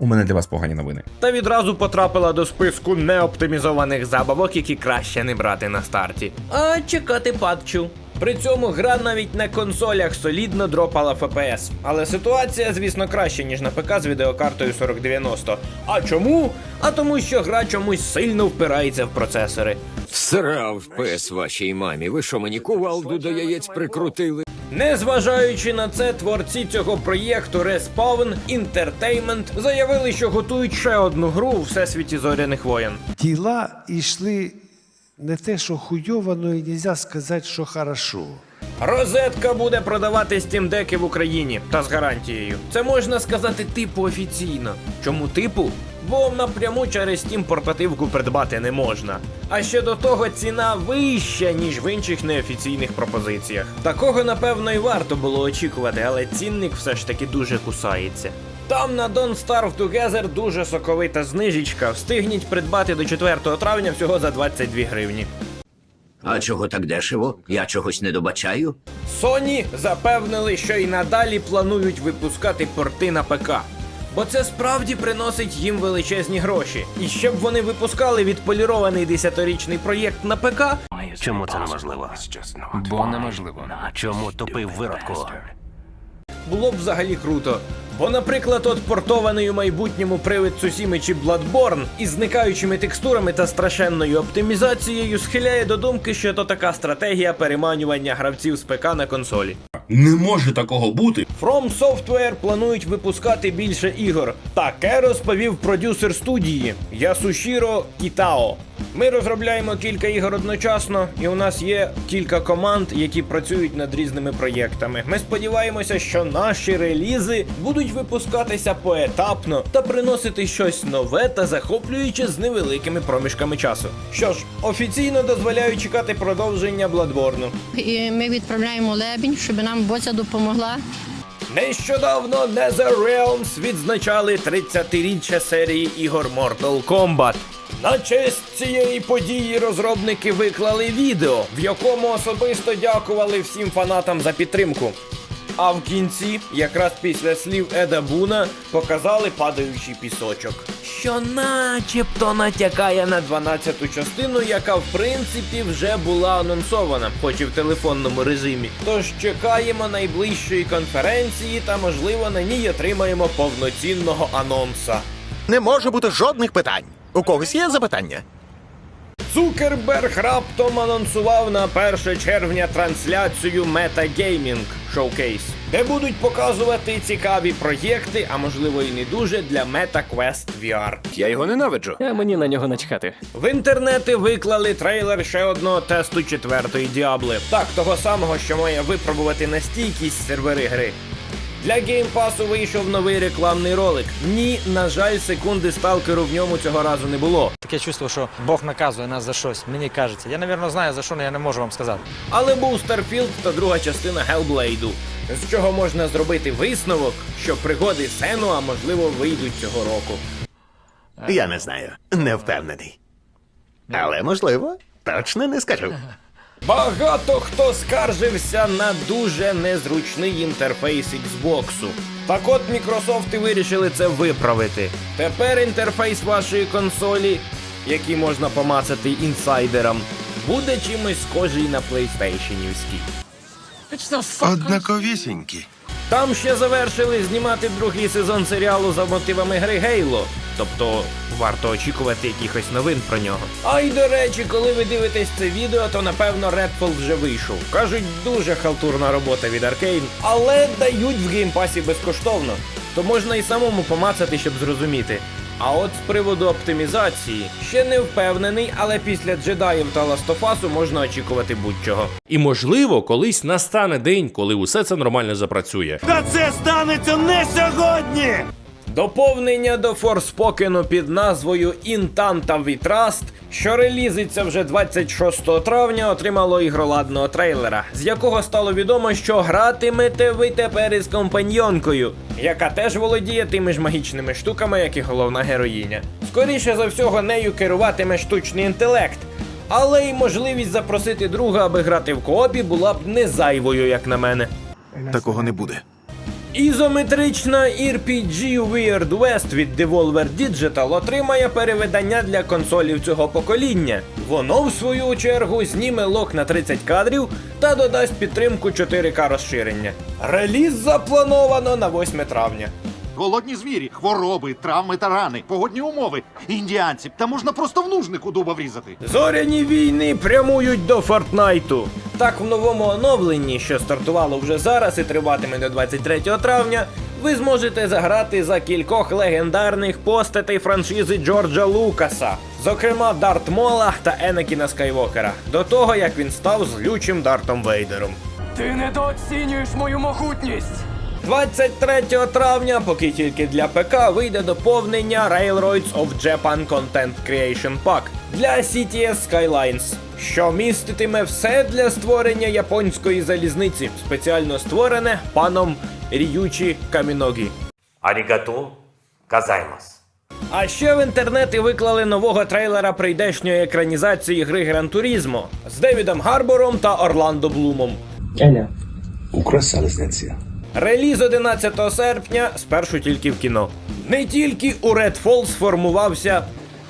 У мене для вас погані новини. Та відразу потрапила до списку неоптимізованих забавок, які краще не брати на старті. А чекати патчу. При цьому гра навіть на консолях солідно дропала FPS. Але ситуація, звісно, краще, ніж на ПК з відеокартою 4090. А чому? А тому, що гра чомусь сильно впирається в процесори. Срав пес вашій мамі. Ви що мені кувалду до яєць прикрутили? Незважаючи на це, творці цього проєкту Respawn Entertainment заявили, що готують ще одну гру у всесвіті зоряних воєн. Діла йшли не те, що хуйово, но і нельзя сказати, що хорошо. Розетка буде продавати Steam Deck в Україні та з гарантією. Це можна сказати типу офіційно. Чому типу? Бо напряму через Steam портативку придбати не можна. А ще до того ціна вища, ніж в інших неофіційних пропозиціях. Такого напевно і варто було очікувати, але цінник все ж таки дуже кусається. Там на Don't Starve Together дуже соковита знижечка. Встигніть придбати до 4 травня всього за 22 гривні. А чого так дешево? Я чогось не добачаю. Sony запевнили, що і надалі планують випускати порти на ПК. Бо це справді приносить їм величезні гроші. І щоб вони випускали відполірований 10-річний проєкт на ПК, Чому це неможливо? Бо неможливо. Чому тупий в виродку? було б взагалі круто. Бо, наприклад, от портований у майбутньому привид Цусіми чи Bloodborne із зникаючими текстурами та страшенною оптимізацією схиляє до думки, що то така стратегія переманювання гравців з ПК на консолі. Не може такого бути. From Software планують випускати більше ігор. Таке розповів продюсер студії Ясушіро Кітао. Ми розробляємо кілька ігор одночасно, і у нас є кілька команд, які працюють над різними проєктами. Ми сподіваємося, що наші релізи будуть випускатися поетапно та приносити щось нове та захоплююче з невеликими проміжками часу. Що ж, офіційно дозволяю чекати продовження Бладборну. І ми відправляємо лебінь, щоб нам боця допомогла. Нещодавно NetherRealms відзначали 30-річчя серії ігор Mortal Kombat. На честь цієї події розробники виклали відео, в якому особисто дякували всім фанатам за підтримку. А в кінці, якраз після слів Еда Буна, показали падаючий пісочок. Що начебто натякає на 12-ту частину, яка в принципі вже була анонсована, хоч і в телефонному режимі. Тож чекаємо найближчої конференції та, можливо, на ній отримаємо повноцінного анонса. Не може бути жодних питань. У когось є запитання? Цукерберг раптом анонсував на 1 червня трансляцію Metagaming Showcase, де будуть показувати цікаві проєкти, а можливо і не дуже для MetaQuest VR. Я його ненавиджу. А мені на нього начхати. В інтернети виклали трейлер ще одного тесту четвертої діабли. Так, того самого, що має випробувати на стійкість сервери гри. Для геймпасу вийшов новий рекламний ролик. Ні, на жаль, секунди сталкеру в ньому цього разу не було. Таке чувство, що Бог наказує нас за щось. Мені кажеться. Я, напевно, знаю за що, але я не можу вам сказати. Але був Starfield та друга частина Hellblade, з чого можна зробити висновок, що пригоди Сену, а можливо, вийдуть цього року. Я не знаю. Не впевнений. Але можливо, точно не скажу. Багато хто скаржився на дуже незручний інтерфейс Xbox. Так от Мікрософти вирішили це виправити. Тепер інтерфейс вашої консолі, який можна помацати інсайдерам, буде чимось схожий на PlayStationівський. Однаковісінькі. Там ще завершили знімати другий сезон серіалу за мотивами гри Гейло. Тобто варто очікувати якихось новин про нього. А й до речі, коли ви дивитесь це відео, то напевно Redfall вже вийшов. Кажуть, дуже халтурна робота від Arkane, але дають в геймпасі безкоштовно. То можна і самому помацати, щоб зрозуміти. А от з приводу оптимізації ще не впевнений, але після джедаїв та ластофасу можна очікувати будь-чого. І можливо, колись настане день, коли усе це нормально запрацює. Та це станеться не сьогодні! Доповнення до Форспокену під назвою We Trust, що релізиться вже 26 травня, отримало ігроладного трейлера, з якого стало відомо, що гратимете ви тепер із компаньйонкою, яка теж володіє тими ж магічними штуками, як і головна героїня. Скоріше за всього, нею керуватиме штучний інтелект. Але й можливість запросити друга, аби грати в коопі, була б не зайвою, як на мене. Такого не буде. Ізометрична RPG Weird West від Devolver Digital отримає перевидання для консолів цього покоління. Воно, в свою чергу, зніме лок на 30 кадрів та додасть підтримку 4К розширення. Реліз заплановано на 8 травня. Голодні звірі, хвороби, травми та рани, погодні умови, індіанці. Та можна просто в нужнику дуба врізати. Зоряні війни прямують до Фортнайту. Так, в новому оновленні, що стартувало вже зараз і триватиме до 23 травня, ви зможете заграти за кількох легендарних постатей франшизи Джорджа Лукаса, зокрема Дарт Мола та Енакіна Скайвокера, до того як він став злючим Дартом Вейдером. Ти недооцінюєш мою могутність! 23 травня, поки тільки для ПК, вийде доповнення Railroads of Japan Content Creation Pack для CTS Skylines, що міститиме все для створення японської залізниці, спеціально створене паном Ріючі Каміногі. Арігато казаймас. А ще в інтернеті виклали нового трейлера прийдешньої екранізації гри Гран Турізмо з Девідом Гарбором та Орландо Блумом. Реліз 11 серпня, спершу тільки в кіно. Не тільки у Red Falls сформувався,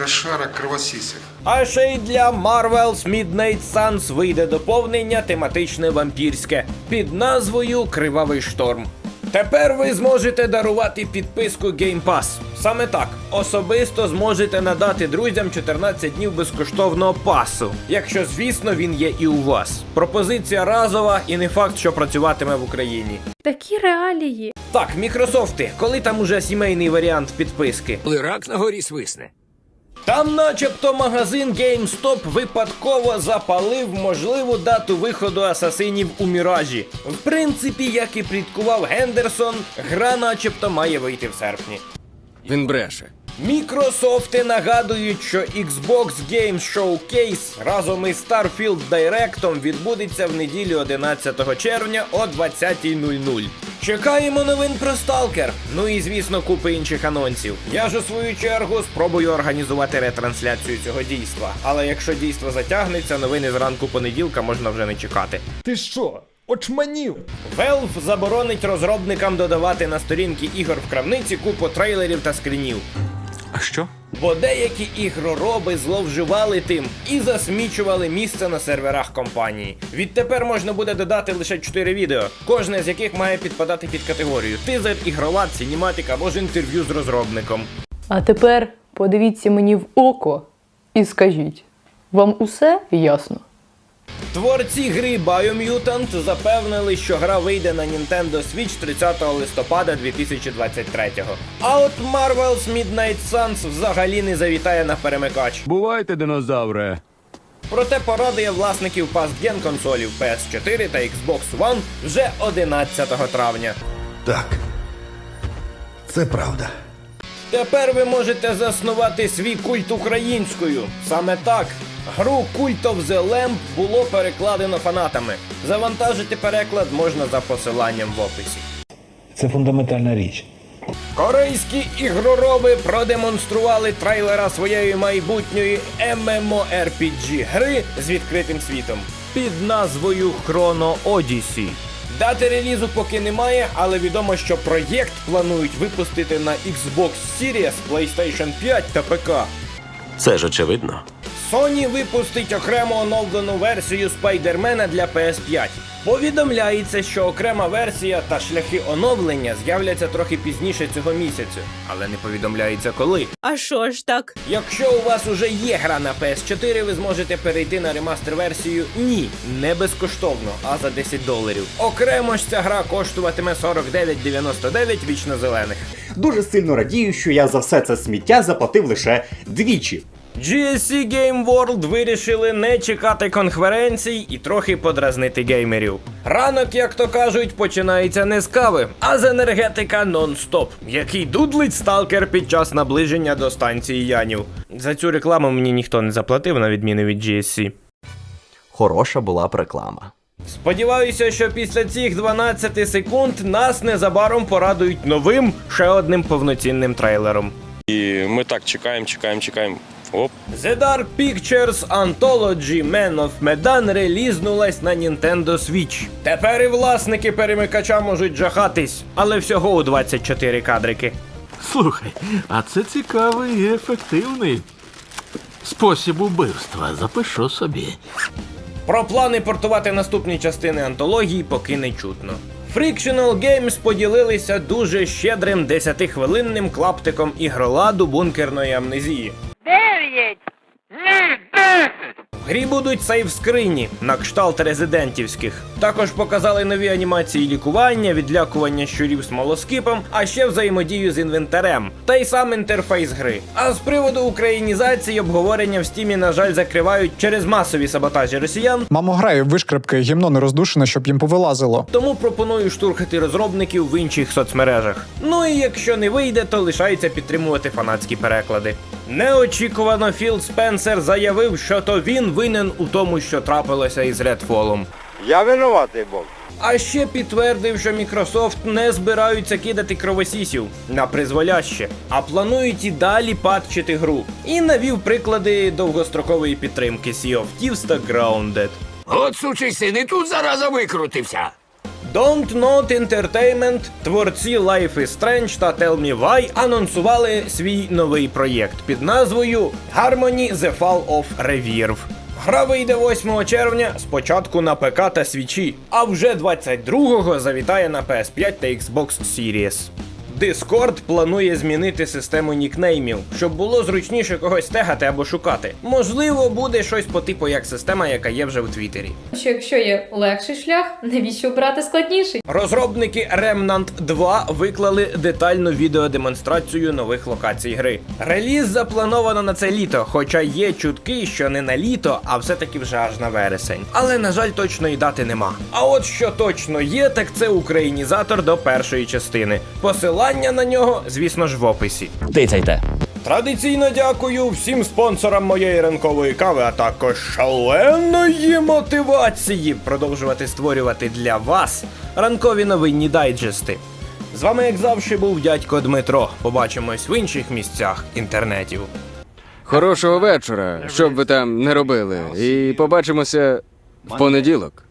Розшарок кровосісів. А ще й для Marvel's Midnight Suns вийде доповнення тематичне вампірське під назвою Кривавий шторм. Тепер ви зможете дарувати підписку Game Pass. Саме так, особисто зможете надати друзям 14 днів безкоштовного пасу, якщо, звісно, він є і у вас. Пропозиція разова і не факт, що працюватиме в Україні. Такі реалії. Так, Мікрософти, коли там уже сімейний варіант підписки? Коли рак на горі свисне. Там, начебто, магазин GameStop випадково запалив можливу дату виходу асасинів у Міражі. В принципі, як і пліткував Гендерсон, гра начебто має вийти в серпні. Він бреше. Мікрософти нагадують, що Xbox Games Showcase разом із Starfield Direct відбудеться в неділю 11 червня о 20.00. Чекаємо новин про Stalker, ну і звісно купи інших анонсів. Я ж у свою чергу спробую організувати ретрансляцію цього дійства. Але якщо дійство затягнеться, новини зранку понеділка можна вже не чекати. Ти що? Очманів! Valve заборонить розробникам додавати на сторінки ігор в крамниці купу трейлерів та скрінів. А що? Бо деякі ігророби зловживали тим і засмічували місце на серверах компанії. Відтепер можна буде додати лише 4 відео, кожне з яких має підпадати під категорію тизер, ігрова, синематика або ж інтерв'ю з розробником. А тепер подивіться мені в око і скажіть, вам усе ясно? Творці гри Biomutant запевнили, що гра вийде на Nintendo Switch 30 листопада 2023-го. А от Marvel's Midnight Suns взагалі не завітає на перемикач. Бувайте, динозавре. Проте порадує власників пастген консолів PS4 та Xbox One вже 11 травня. Так. Це правда. Тепер ви можете заснувати свій культ українською. Саме так. Гру Cult of the Lamb було перекладено фанатами. Завантажити переклад можна за посиланням в описі. Це фундаментальна річ. Корейські ігророби продемонстрували трейлера своєї майбутньої MMORPG гри з відкритим світом під назвою Chrono Odyssey. Дати релізу поки немає, але відомо, що проєкт планують випустити на Xbox Series, PlayStation 5 та ПК. Це ж очевидно. Sony випустить окремо оновлену версію Спайдермена для PS5. Повідомляється, що окрема версія та шляхи оновлення з'являться трохи пізніше цього місяця, але не повідомляється коли. А що ж так? Якщо у вас уже є гра на PS4, ви зможете перейти на ремастер версію ні, не безкоштовно, а за 10 доларів. Окремо ж ця гра коштуватиме 49,99 вічно зелених. Дуже сильно радію, що я за все це сміття заплатив лише двічі. GSC Game World вирішили не чекати конференцій і трохи подразнити геймерів. Ранок, як то кажуть, починається не з кави, а з енергетика нон-стоп, який дудлить сталкер під час наближення до станції Янів. За цю рекламу мені ніхто не заплатив, на відміну від GSC. Хороша була б реклама. Сподіваюся, що після цих 12 секунд нас незабаром порадують новим ще одним повноцінним трейлером. І ми так чекаємо, чекаємо, чекаємо. Оп. The Dark Pictures Anthology Man of Medan релізнулась на Nintendo Switch. Тепер і власники перемикача можуть жахатись, але всього у 24 кадрики. Слухай, а це цікавий і ефективний спосіб убивства. Запишу собі. Про плани портувати наступні частини антології поки не чутно. Frictional Games поділилися дуже щедрим 10-хвилинним клаптиком ігроладу бункерної амнезії. period В грі будуть сейв скрині на кшталт резидентівських. Також показали нові анімації лікування, відлякування щурів смолоскипом, а ще взаємодію з інвентарем, та й сам інтерфейс гри. А з приводу українізації обговорення в стімі, на жаль, закривають через масові саботажі росіян. Мамо грає вишкрепки, гімно не роздушене, щоб їм повилазило. Тому пропоную штурхати розробників в інших соцмережах. Ну і якщо не вийде, то лишається підтримувати фанатські переклади. Неочікувано Філ Спенсер заявив, що то він винен у тому, що трапилося із Редфолом. Я винуватий був. А ще підтвердив, що Microsoft не збираються кидати кровосісів на призволяще, а планують і далі патчити гру. І навів приклади довгострокової підтримки Sea of Thieves та Grounded. От сучий син, і тут зараза викрутився. Don't Not Entertainment, творці Life is Strange та Tell Me Why анонсували свій новий проєкт під назвою Harmony The Fall of Reverve. Гра вийде 8 червня спочатку на ПК та свічі, а вже 22-го завітає на PS5 та Xbox Series. Discord планує змінити систему нікнеймів, щоб було зручніше когось тегати або шукати. Можливо, буде щось по типу як система, яка є вже в Твіттері. Що якщо є легший шлях, навіщо обрати складніший? Розробники Remnant 2 виклали детальну відеодемонстрацію нових локацій гри. Реліз заплановано на це літо, хоча є чутки, що не на літо, а все-таки вже аж на вересень. Але, на жаль, точної дати нема. А от що точно є, так це українізатор до першої частини. Посилання на нього, звісно ж, в описі. Тицяйте. Традиційно дякую всім спонсорам моєї ранкової кави, а також шаленої мотивації продовжувати створювати для вас ранкові новинні дайджести. З вами, як завжди, був дядько Дмитро. Побачимось в інших місцях інтернетів. Хорошого вечора, що б ви там не робили, і побачимося в понеділок.